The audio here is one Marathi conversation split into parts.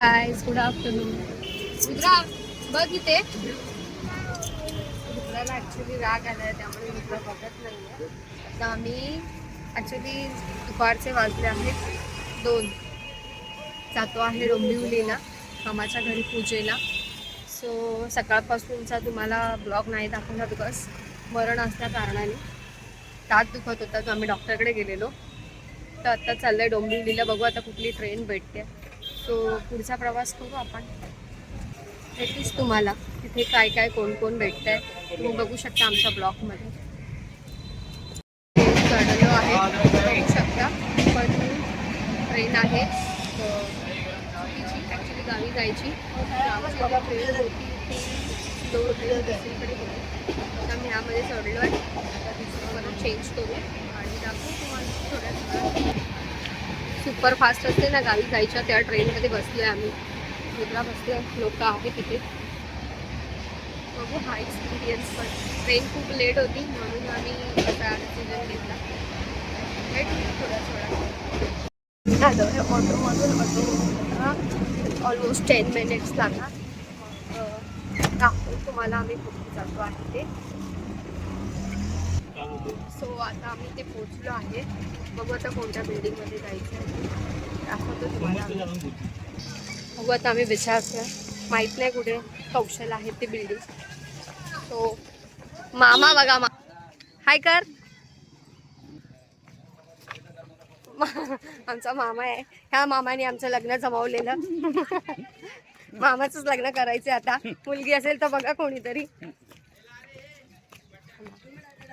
हाय गुड आफ्टरनून रुद्रा बघ इथे. रुद्राला ॲक्च्युली राग आलाय त्यामुळे रुद्रा बघत नाही आता आम्ही ॲक्च्युली दुपारचे वाजले आहेत दोन. जातो आहे डोंबिवलीला मामाच्या घरी पूजेला. सो सकाळपासूनचा तुम्हाला ब्लॉग नाही दाखवला बिकॉज मरण असल्या कारणाने. दात दुखत होता तर आम्ही डॉक्टरकडे गेलेलो. तर आता चाललंय डोंबिवलीला बघू आता कुठली ट्रेन भेटते. सो पुढचा प्रवास करू आपण? भेटलीच तुम्हाला. तिथे काय काय कोण कोण भेटत आहे तुम्ही बघू शकता आमच्या ब्लॉकमध्ये चढलो आहे बघू शकता. पण ट्रेन आहे. ॲक्च्युली गावी जायची. तर ट्रेन होती. ती दोन ट्रेन दुसरीकडे होती. आता मी ह्यामध्ये चढलो आहे आता दुसरं मला चेंज करू. आणि दाखवू तुम्हाला थोड्या सुपर फास्ट असते ना गावी जायच्या त्या ट्रेनमध्ये बसलो आहे आम्ही. मुद्रा बसले लोक आहे तिथे. बघू हा एक्सपिरियन्स पण. ट्रेन खूप लेट होती म्हणून आम्ही असा डिसिजन घेतला. लेट थोडा थोडा. आलो हे ऑटोमधून ऑटो ऑलमोस्ट टेन मिनिट्स लागणार. मग तुम्हाला आम्ही कुठे जातो आहे ते. सो आता आम्ही ते पोचलो आहे. बघू आता कोणत्या बिल्डिंगमध्ये जायचं आहे. दाखवतो तुम्हाला. बघू आता आम्ही विचारतोय. माहीत नाही कुठे कौशल आहे ते बिल्डिंग सो मामा बघा मा हाय कर. आमचा मामा आहे. ह्या मामाने आमचं लग्न जमावलेलं. मामाचंच लग्न करायचं आता. मुलगी असेल तर बघा कोणीतरी.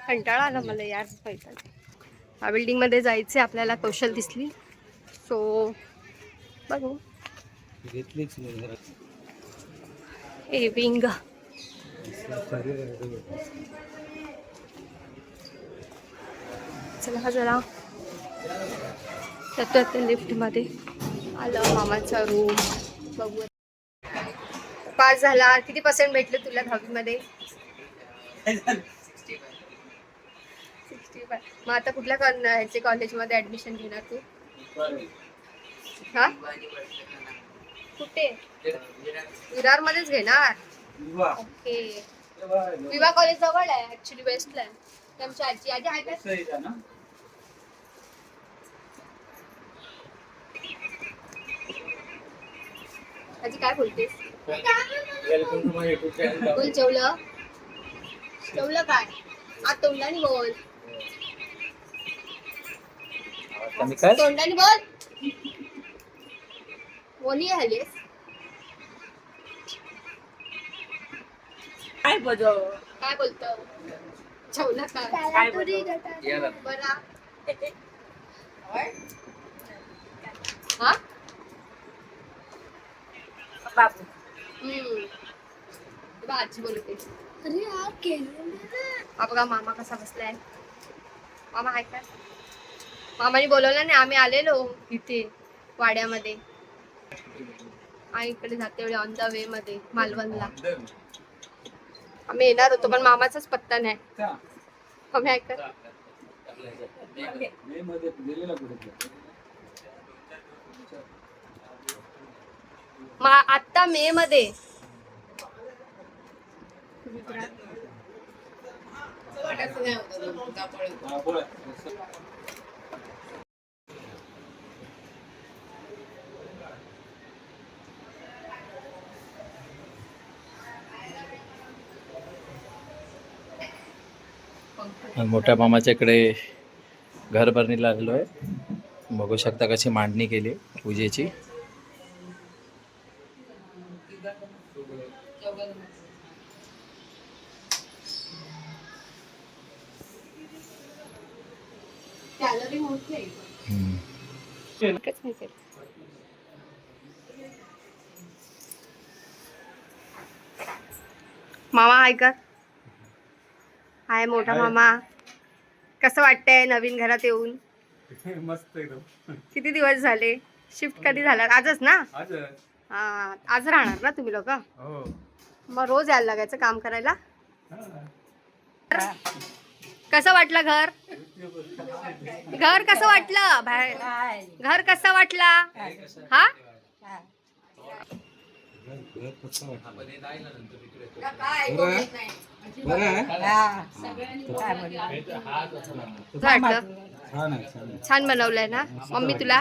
कंटाळा आला मला यार पैसा ह्या बिल्डिंगमध्ये जायचे आपल्याला कौशल दिसली. सो बघू. घेतलीच. A wing. चला जरा. जातो आता लिफ्टमध्ये आलं मामाचा रूम बघू. पास झाला. किती पर्सेंट भेटले तुला दहावीमध्ये? सिक्स्टी फाय मग आता कुठल्या ह्याचे कॉलेजमध्ये ॲडमिशन घेणार तू? हा? कुठे? विरारमध्येच घेणार? ओके. विवा कॉलेज जवळ आहे ऍक्च्युली वेस्टला आहे आमची आजी आजी आहे का? आजी काय बोलतेस? बोल जेवलं? जेवलं काय? आ तोंडाने बोल. काय तोंडाने बोल। बोली हलीस काय बजव काय बोलतो जेवलं काय काय बजव याला बरा हा? बाबू हम्म। बघा, आजी बोलते हा बघा मामा कसा बसलाय मामा आहे का मामाने बोलवलं नाही आम्ही आलेलो इथे वाड्यामध्ये. आई इकडे जाते वेळी ऑन द वे मध्ये मालवणला. आम्ही येणार होतो पण मामाचाच पत्ता नाही. आम्ही ऐकत मे मध्ये मा आत्ता मे मध्ये. मोठ्या मामाच्या इकडे घर भरणीला आलेलो आहे. बघू शकता कशी मांडणी केली पूजेची. मामा हाय का हाय मोठा मामा. कसं वाटतंय नवीन घरात येऊन? मस्त एकदम. किती दिवस झाले? शिफ्ट कधी झाला? आजच ना? आज हा आज राहणार ना तुम्ही लोक? हो. मग रोज यायला लागायचं काम करायला? कसं वाटलं घर? घर कसं वाटलं? बाहेर. घर कसं वाटला? हा? छान आहे छान छान बनवलंय ना? मम्मी तुला?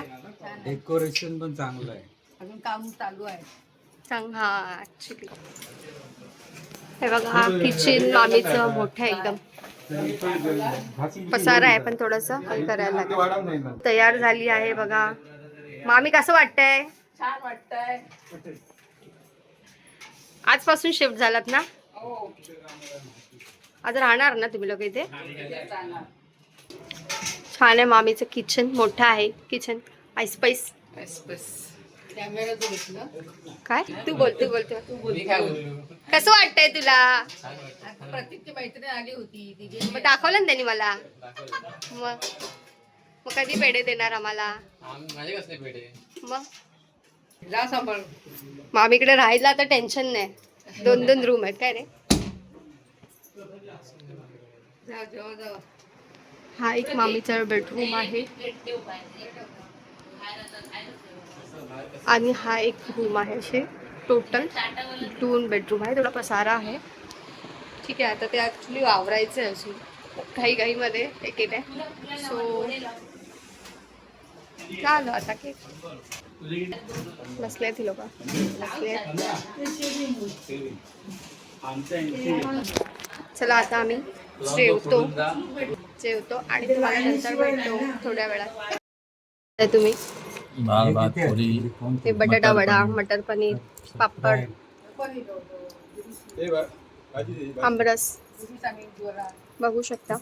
डेकोरेशन पण चांगलं आहे. अजून काम चालू आहे. सांग हा ऍक्च्युली हे बघा हा किचन मामीचं मोठं एकदम. पसारा आहे पण थोडस करायला लागेल. तयार झाली आहे बघा. मामी कसं वाटतंय? छान वाटतंय. आजपासून शिफ्ट झालात ना? आज राहणार ना तुम्ही लोक इथे? छान आहे मामीचं किचन मोठं आहे किचन आईस पैस बस बस कॅमेरा तू घेतलं. काय? तू बोल तू बोल तू बोल. कसं वाटतंय तुला? मैत्रीण आली होती मग दाखवलं ना त्यांनी मला. मग. मग कधी पेढे देणार आम्हाला? मग. जा सांभाळ. मामीकडे राहायला तर टेन्शन नाही. दोन दोन रूम आहेत काय रे? हा एक मामीचा बेडरूम आहे. आणि हा एक रूम आहे असे. टोटल दोन बेडरूम आहे थोडा पसारा आहे. ठीक आहे आता ते ॲक्च्युली वावरायचं आहे अजून. काही घाईमध्ये ते केलं आहे. सो झालं आता की बसले ती लोक बसले चला आता आम्ही जेवतो जेवतो आणि तुम्हाला नंतर भेटतो थोड्या वेळात तुम्ही दाल भात पोळी ते बटाटा वडा मटर पनीर पापड आमरस बघू शकता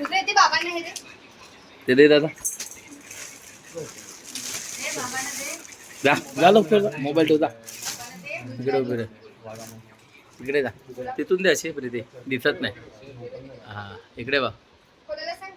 दुसरे ते बाबांना हे दे. ते दे दादा. जा जा लवकर मोबाईल ठेव जा. इकडे उभे इकडे जा. तिथून दे अशी प्रीती. दिसत नाही. हा इकडे बा कोणाला सांग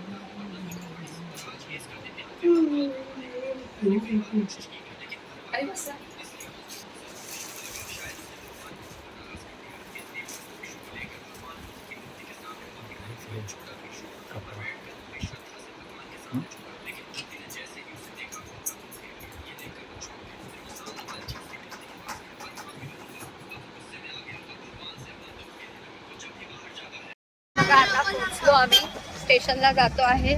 आहे बघा आता पोहोचलो आम्ही. स्टेशनला जातो आहे.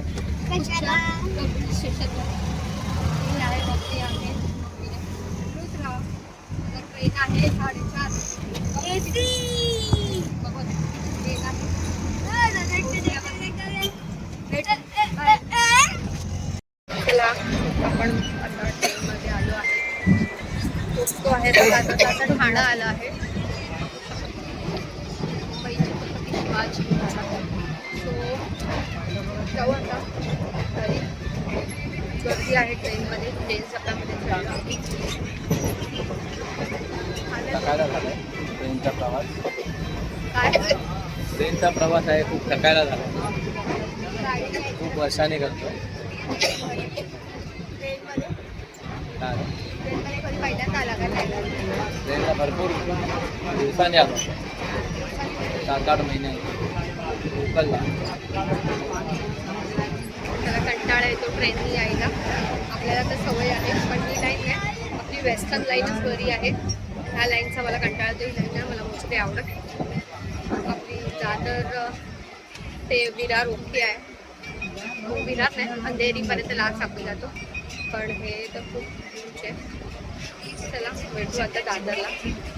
आहे साडेचार. चला आपण आता ट्रेनमध्ये आलो आहे. पोचतो आहे. आता ठाणा आलं आहे. मुंबई छत्रपती शिवाजी महाराज. सो जाऊ आता. घरी गर्दी आहे ट्रेनमध्ये ट्रेन सकाळमध्ये चढलं थकायला झालाय ट्रेनचा प्रवास. ट्रेनचा प्रवास आहे खूप थकायला झाला. आहे खूप वर्षाने करतो नाही ट्रेनला भरपूर दिवसाने आलो. सात आठ महिने. त्याला कंटाळा येतो ट्रेननी यायला. आपल्याला तर सवय आहे पण ही लाईन आहे. आपली वेस्टर्न लाईनच बरी आहे. ह्या लाईनचा मला कंटाळा येतो ही लाईन मला मोस्टली आवडत. आपली दादर ते विरार ओके आहे. हो, विरार नाही अंधेरीपर्यंत लास्ट आपण जातो पण हे तर खूप आहे. चला भेटू आता दादरला.